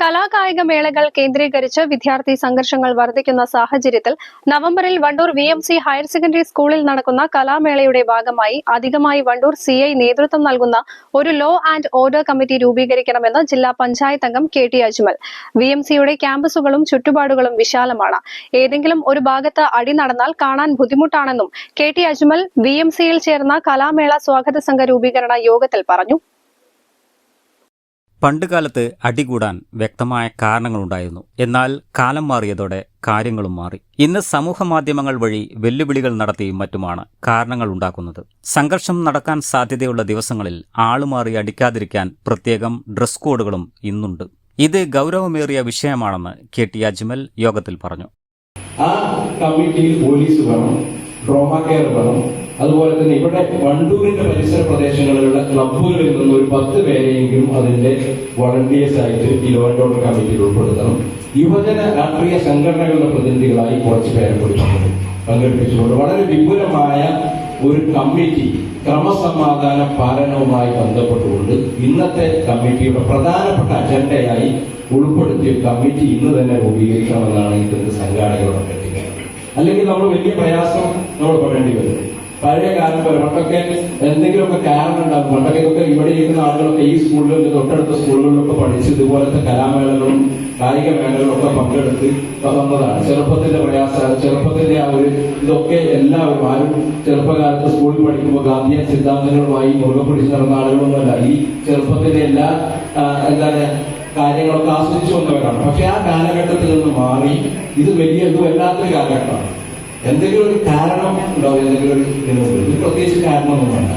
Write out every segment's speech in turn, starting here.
കലാകായിക മേളകൾ കേന്ദ്രീകരിച്ച് വിദ്യാർത്ഥി സംഘർഷങ്ങൾ വർദ്ധിക്കുന്ന സാഹചര്യത്തിൽ നവംബറിൽ Wandoor V M C higher secondary സ്കൂളിൽ നടക്കുന്ന കലാമേളയുടെ ഭാഗമായി അധികമായി വണ്ടൂർ സി ഐ നേതൃത്വം നൽകുന്ന ഒരു ലോ ആൻഡ് ഓർഡർ കമ്മിറ്റി രൂപീകരിക്കണമെന്ന് ജില്ലാ പഞ്ചായത്ത് അംഗം K T Ajmal. V M സിയുടെ ക്യാമ്പസുകളും ചുറ്റുപാടുകളും വിശാലമാണ്. ഏതെങ്കിലും ഒരു ഭാഗത്ത് അടി നടന്നാൽ കാണാൻ ബുദ്ധിമുട്ടാണെന്നും K T Ajmal V M സിയിൽ ചേർന്ന കലാമേള സ്വാഗത സംഘ രൂപീകരണ യോഗത്തിൽ പറഞ്ഞു. പണ്ടുകാലത്ത് അടികൂടാൻ വ്യക്തമായ കാരണങ്ങളുണ്ടായിരുന്നു. എന്നാൽ കാലം മാറിയതോടെ കാര്യങ്ങളും മാറി. ഇന്ന് സമൂഹ മാധ്യമങ്ങൾ വഴി വെല്ലുവിളികൾ നടത്തിയും മറ്റുമാണ് കാരണങ്ങൾ ഉണ്ടാക്കുന്നത്. സംഘർഷം നടക്കാൻ സാധ്യതയുള്ള ദിവസങ്ങളിൽ ആളുമാറി അടിക്കാതിരിക്കാൻ പ്രത്യേകം ഡ്രസ് കോഡുകളും ഇന്നുണ്ട്. ഇത് ഗൗരവമേറിയ വിഷയമാണെന്ന് കെ ടി അജ്മൽ യോഗത്തിൽ പറഞ്ഞു. ആ കമ്മിറ്റിയിൽ പോലീസ് വേണം ട്രോമ കെയർ വേണം അതുപോലെ തന്നെ ഇവിടെ വണ്ടൂരിന്റെ പരിസര പ്രദേശങ്ങളിലുള്ള ക്ലബ്ബുകളിൽ നിന്ന് ഒരു പത്ത് പേരെയെങ്കിലും അതിന്റെ വളണ്ടിയേഴ്സ് ആയിട്ട് ഈ ലോ ആൻഡ് കമ്മിറ്റിയിൽ ഉൾപ്പെടുത്തണം. യുവജന രാഷ്ട്രീയ സംഘടനകളുടെ പ്രതിനിധികളായി കുറച്ച് പേരെ കൂടി പങ്കെടു- പങ്കെടുപ്പിച്ചുകൊണ്ട് വളരെ വിപുലമായ ഒരു കമ്മിറ്റി ക്രമസമാധാന പാലനവുമായി ബന്ധപ്പെട്ടുകൊണ്ട് ഇന്നത്തെ കമ്മിറ്റിയുടെ പ്രധാനപ്പെട്ട അജണ്ടയായി ഉൾപ്പെടുത്തിയ കമ്മിറ്റി ഇന്ന് തന്നെ രൂപീകരിക്കണമെന്നാണ് ഇതിന്റെ സംഘാടകരുടെ അല്ലെങ്കിൽ നമ്മൾ വലിയ പ്രയാസം നമ്മൾ പെടേണ്ടി വരും. പഴയ കാലം പോലെ പണ്ടൊക്കെ എന്തെങ്കിലുമൊക്കെ കാരണം ഉണ്ടാകും. പണ്ടൊക്കെ ഇവിടെ ഇരിക്കുന്ന ആളുകളൊക്കെ ഈ സ്കൂളിലും തൊട്ടടുത്ത സ്കൂളുകളിലൊക്കെ പഠിച്ച് ഇതുപോലത്തെ കലാമേളകളും കായിക മേളകളും ഒക്കെ പങ്കെടുത്ത് വന്നതാണ്. ചെറുപ്പത്തിന്റെ പ്രയാസ ചെറുപ്പത്തിന്റെ ആ ഒരു ഇതൊക്കെ എല്ലാവരും ആരും ചെറുപ്പകാലത്ത് സ്കൂളിൽ പഠിക്കുമ്പോൾ ഗാന്ധിയൻ സിദ്ധാന്തങ്ങളുമായി മുറുകെ പിടിച്ച് നടന്ന ആളുകളൊന്നുമല്ല. ഈ ചെറുപ്പത്തിന്റെ എല്ലാ ആ, എന്താ പറയാ കാര്യങ്ങളൊക്കെ ആസ്വദിച്ചു വന്നവരാണ്. പക്ഷെ ആ കാലഘട്ടത്തിൽ നിന്ന് മാറി ഇത് വലിയ ഇത് വല്ലാത്തൊരു കാലഘട്ടമാണ്. എന്തെങ്കിലും ഒരു കാരണം ഉണ്ടാവും എന്തെങ്കിലും ഒരു ഇതിന് പ്രത്യേകിച്ച് കാരണമൊന്നും വേണ്ട.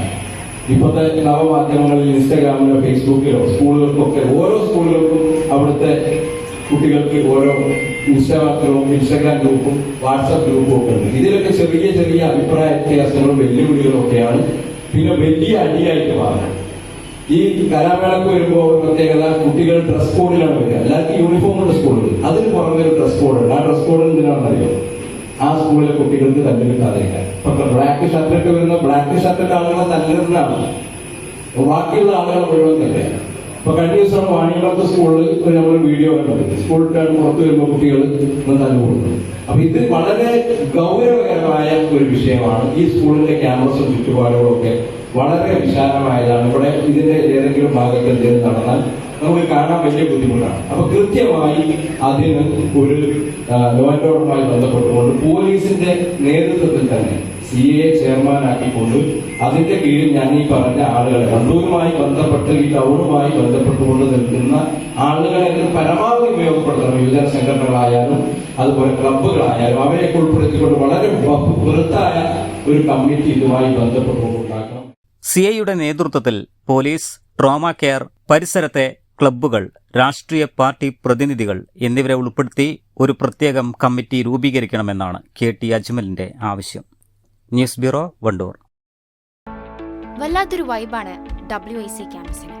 ഇപ്പോഴത്തെ നവമാധ്യമങ്ങളിൽ ഇൻസ്റ്റാഗ്രാമിലോ ഫേസ്ബുക്കിലോ സ്കൂളുകൾക്കൊക്കെ ഓരോ സ്കൂളുകൾക്കും അവിടുത്തെ കുട്ടികൾക്ക് ഓരോ ഇൻസ്റ്റാഗ്രാം ഇൻസ്റ്റാഗ്രാം ഗ്രൂപ്പും വാട്സപ്പ് ഗ്രൂപ്പും ഒക്കെ ഉണ്ട്. ഇതിലൊക്കെ ചെറിയ ചെറിയ അഭിപ്രായ വ്യത്യാസങ്ങളും വെല്ലുവിളികളും ഒക്കെയാണ്. പിന്നെ വലിയ അടിയായിട്ട് മാറുന്നത്. ഈ കലാമേളക്ക് വരുമ്പോൾ പ്രത്യേകത കുട്ടികൾ ഡ്രസ് കോഡിലാണ് വരിക. എല്ലാവർക്കും യൂണിഫോം ഉള്ള സ്കൂളുകൾ അതിന് പുറമെ ഒരു ഡ്രസ് കോഡ് ഉണ്ട്. ആ ഡ്രസ് കോഡ് എന്തിനാണെന്നറിയോ? ആ സ്കൂളിലെ കുട്ടികൾക്ക് തന്നെ കിട്ടാതിരിക്കാൻ ഇപ്പൊ ബ്ലാക്ക് ഷർട്ടൊക്കെ വരുന്ന ബ്ലാക്ക് ഷർട്ടിന്റെ ആളുകളെ തല്ലുന്നതാണ്. ബാക്കിയുള്ള ആളുകളെ മുഴുവൻ തന്നെ ഇപ്പൊ കഴിഞ്ഞ ദിവസം വാണിയമ്പലത്തെ സ്കൂളിൽ നമ്മൾ വീഡിയോ കണ്ടത് സ്കൂളിൽ പുറത്ത് വരുമ്പോൾ കുട്ടികൾ തല്ലു കൊടുക്കുന്നു അപ്പൊ ഇത് വളരെ ഗൗരവകരമായ ഒരു വിഷയമാണ് ഈ സ്കൂളിന്റെ ക്യാമ്പസും ചുറ്റുപാടുകളും ഒക്കെ വളരെ വിശാലമായതാണ്. ഇവിടെ ഇതിന്റെ ഏതെങ്കിലും ഭാഗത്ത് എന്തെങ്കിലും നടന്നാൽ നമുക്ക് കാണാൻ വലിയ ബുദ്ധിമുട്ടാണ്. അപ്പൊ കൃത്യമായി അതിന് ഒരു ലോ ആൻഡ് ഓർഡറുമായി ബന്ധപ്പെട്ടുകൊണ്ട് പോലീസിന്റെ നേതൃത്വത്തിൽ തന്നെ സി എ ചെയർമാനാക്കിക്കൊണ്ട് അതിന്റെ കീഴിൽ ഞാൻ ഈ പറഞ്ഞ ആളുകളെ കണ്ണൂരുമായി ബന്ധപ്പെട്ട് ഈ ടൗണുമായി ബന്ധപ്പെട്ടുകൊണ്ട് നിൽക്കുന്ന ആളുകളെ പരമാവധി ഉപയോഗപ്പെടുത്തണം. യുവജന സംഘടനകളായാലും അതുപോലെ ക്ലബ്ബുകളായാലും അവരെയൊക്കെ ഉൾപ്പെടുത്തിക്കൊണ്ട് വളരെ പുറത്തായ ഒരു കമ്മിറ്റി ഇതുമായി ബന്ധപ്പെട്ടുകൊണ്ട് ഉണ്ടാക്കണം. സി ഐയുടെ നേതൃത്വത്തിൽ പോലീസ് ട്രോമ കെയർ പരിസരത്തെ ക്ലബ്ബുകൾ രാഷ്ട്രീയ പാർട്ടി പ്രതിനിധികൾ എന്നിവരെ ഉൾപ്പെടുത്തി ഒരു പ്രത്യേകം കമ്മിറ്റി രൂപീകരിക്കണമെന്നാണ് കെ ടി അജ്മലിന്റെ ആവശ്യം. News bureau Wandoor. വല്ലാത്തൊരു വൈബാണ് ഡബ്ല്യു ഐ സി ക്യാമ്പസിന്.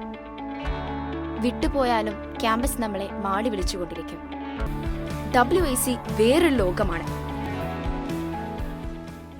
വിട്ടുപോയാലും ക്യാമ്പസ് നമ്മളെ മാടി വിളിച്ചുകൊണ്ടിരിക്കും. ഡബ്ല്യു ഐ സി വേറൊരു ലോകമാണ്.